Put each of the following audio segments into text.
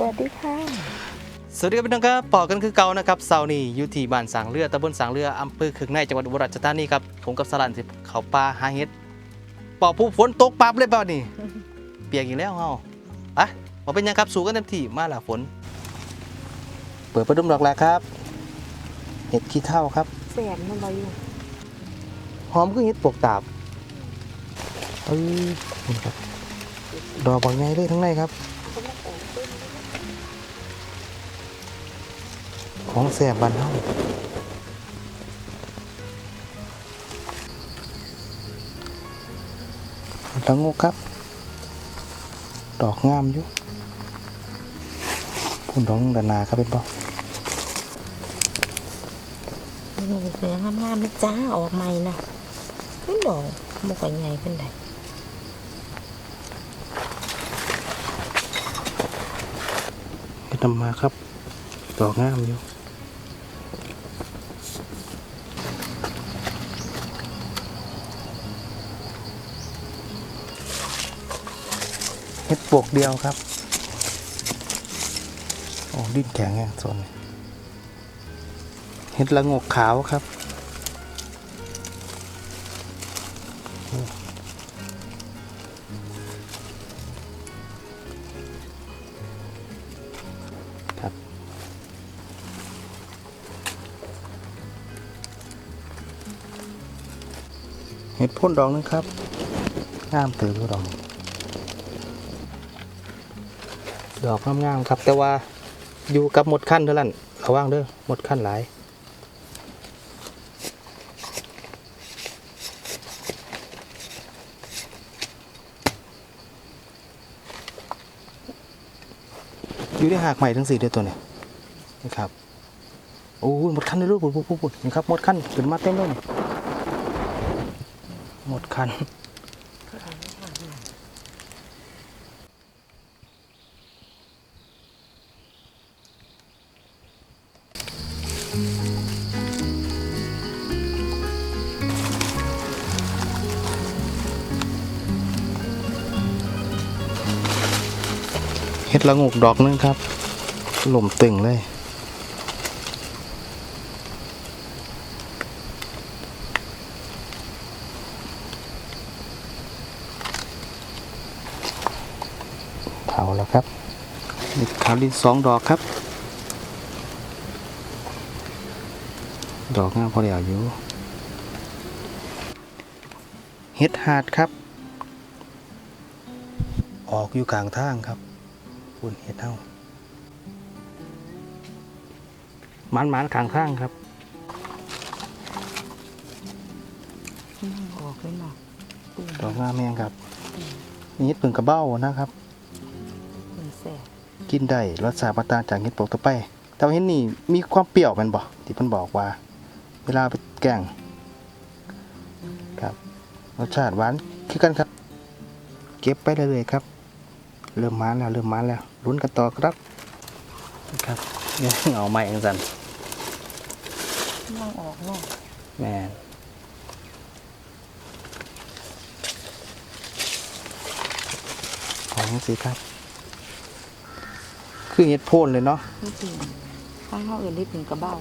สวัสดีค่ะ สวัสดีครับพี่น้องครับปอกันคือเก่านะครับเสาร์นี้อยู่ที่บ้านสางเรือตำบลสางเรืออำเภอขึงในจังหวัดอุบลราชธานีครับผมกับสลันสิเขาปลาหาเห็ดปอผู้ฝนตกปั๊บเลยเปล่านี่ เปียกอีกแล้วเฮาอะมาเป็นยังครับสู้กันเต็มที่มาละฝน เปิดประดุมดอกแรกครับเห็ดขี้เท่าครับแสบมันบอยู่หอมก็เห็ดปวกตาบเอ้ยนี่ครับดอกบางไงเลยทั้งในครับ ของแสบบ้านเฮาละงกครับ ดอกงามอยู่พุ่นดอกดานาครับเป็นบ่นี่เสืองามๆนะจ้าออกใหม่นะขึ้นดอกบกใหญ่เป็นไดเฮ็ดนำมาครับดอกงามอยู่ เฮ็ดปวกเดียวครับ โอ้ดิ้นแข็งแงโซนเฮ็ดละงกขาวครับครับ เห็ดพ่นดอกนึงครับงามเติบดอก ดอกงามๆครับ แต่ว่าอยู่กับหมดขั้นเท่านั้นระวังเด้อหมดขั้นหลายอยู่ได้หากใหม่ทั้งสี่เดือนตัวเนี่ยนะครับโอ้หมดขั้นเลยลูกปุ๊บปุ๊บปุ๊บนี่ครับหมดขั้นขึ้นมาเต็มเลยหมดขั้น ดละงกดอกนึงครับหล่มตึงเลยเผาแล้วครับนี่ขาวดินสองดอกครับ ดอกงามพอเดียวอยู่เฮ็ดหาดครับ ออกอยู่กลางทางครับ ปุ่นเห็ดเท่ามันมันๆกลางข้างครับนั่งออกเลยเนาะตุ่มดอกงามแมงครับ นี่เห็ดผึ่งกระเบ้านะครับมันแสบกินได้รสชาติบ่ต่างจากเห็ดปกตัวไปแต่ว่าเห็ดนี่มีความเปรี้ยวแมันบ่ที่เพิ่นบอกว่า เวลาไปแกงครับรสชาติหวานคือกันครับ เก็บไปเรื่อยๆครับ เริ่มมันแล้วเริ่มมันแล้วลุ้นกันต่อครับ ครับเนี่ยเอาใหม่เองสันนั่งออกเนาะแม่นของสิครับ คือเห็ดโพนเลยเนาะนี่จริงข้างเขาอื่นได้ถึงกระเบ้า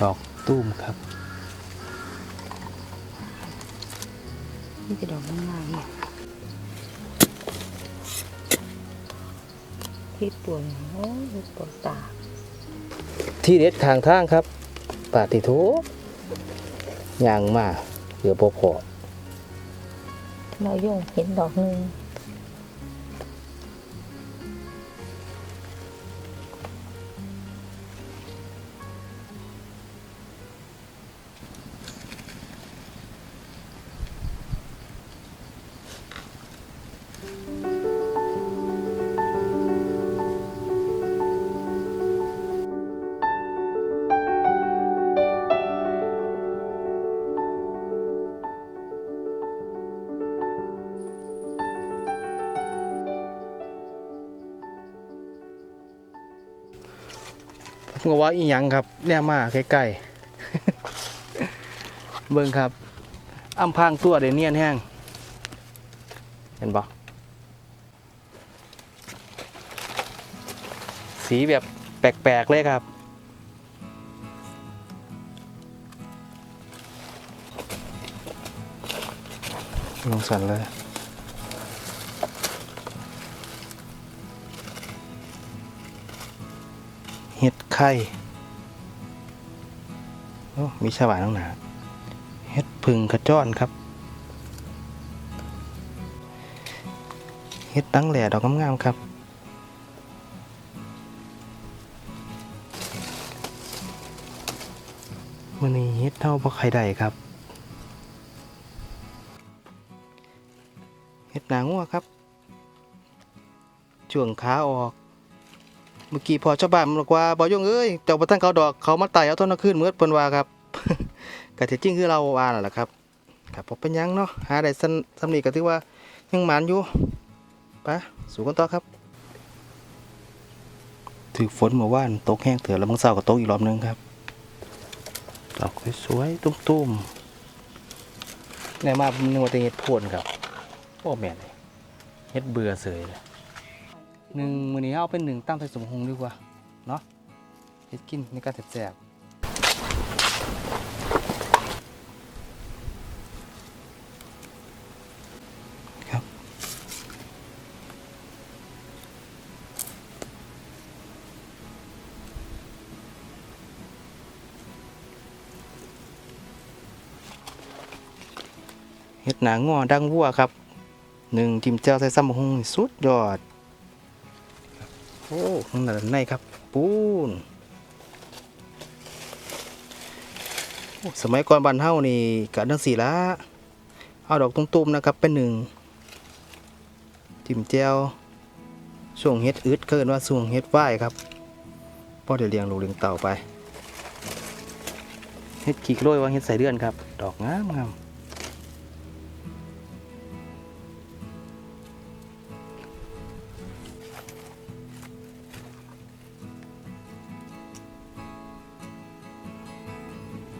ดอกตุ้มครับ นี่จะดอกงามๆ ที่ปวดโอ้ยปวดตาที่เด็ดทางทางครับปาติโถย่างมาเหลือพอพอเราโยงเห็นดอกหนึง ผมก็ว่าอีหยังครับเนี่ยมาใกล้ๆเบิ่งครับอำพางตัวเดยวเนียนแห้งเห็นปะสีแบบแปลกๆเลยครับลงสันเลย เห็ดไข่มีชาวบ้านตั้งหนาเห็ดพึ่งขจ้อนครับ เห็ดตั้งแหล่ดอกงามๆครับ มันนี้เฮ็ดเท่าบ่ใครได้ครับเฮ็ดหนางัวครับช่วงขาออก มื่อกี้พอชาวบ้านมันบอกว่าบ่ยงเอ้ยเจ้าบ่ทันเขาดอกเขามาไต่เอาต้นคืนเมื่อเพิ่นว่าครับก็ที่จริงคือเราว่านั่นแหละครับครับบ่เป็นหยังเนาะหาได้ซันสำนี้ก็ถือว่ายังหมานอยู่ไปสู่กันต่อครับถือฝนเมื่อวานตกแห้งเถื่อแล้วมื้อเช้าก็ตกอีกรอบนึงครับดอกสวยๆตุ้มๆเนี่ยมาหนึ่งวันเฮ็ดโพนครับโอ้แม่นเลยเฮ็ดเบื่อเสยเลย หนึ่งมือนี้เอาเป็นหนึ่งตั้งใส่สมหงดีกว่า เนาะเฮ็ดกินในการแซ่บครับ เฮ็ดหนังงัวดังวัวครับหนึ่งจิมแจ่วใส่ซ้ำหงสุดยอด โอ้ข้างในในครับ ปูนสมัยก่อนบ้านเฮานี่กะดังสีละเอาดอกตุ้มๆนะครับ เป็นหนึ่งจิ้มแจ่วช่วงเฮ็ดอึดเกินว่าช่วงเฮ็ดไหวครับพอเดี๋ยวเลี้ยงลูกเลี้ยงเต่าไปเฮ็ดขี้โรยว่าเฮ็ดใส่เดือนครับ ดอกงามงาม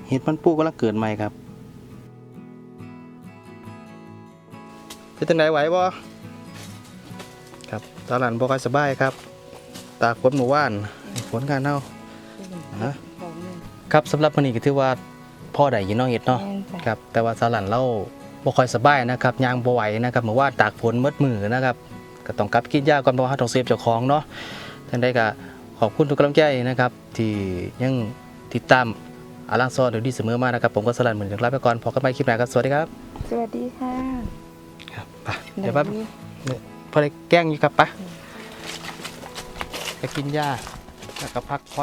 เห็ดมันปูกำลังเกิดใหม่ครับเป็นจังไดไหวบ่ครับตอนหลังบ่ค่อยสบายครับ ตากฝนหมู่บ้านฝนการเน่าฮะครับสำหรับวันนี้ก็ถือว่าพ่อได้ยินน้องเห็ดเนาะครับแต่ว่าสาหลันเราบ่ค่อยสบายนะครับยางบ่ไหวนะครับเมื่อว่าตากฝนมืดมือนะครับก็ต้องกลับกินยาก่อนเพราะว่าเราต้องเซฟเจ้าของเนาะท่านใดก็ขอบคุณทุกกำลังใจนะครับ ที่ยังติดตาม อาลังซอนเดี๋ยวดีเสมอมานะครับ ผมก็สลันเหมือนกันลาไปก่อนพอกันใหม่คลิปหน้าครับ สวัสดีครับสวัสดีค่ะครับไปเดี๋ยวแป๊บพอได้แกล้งอยู่ครับไปไปกินยาแล้วก็พักผ่อน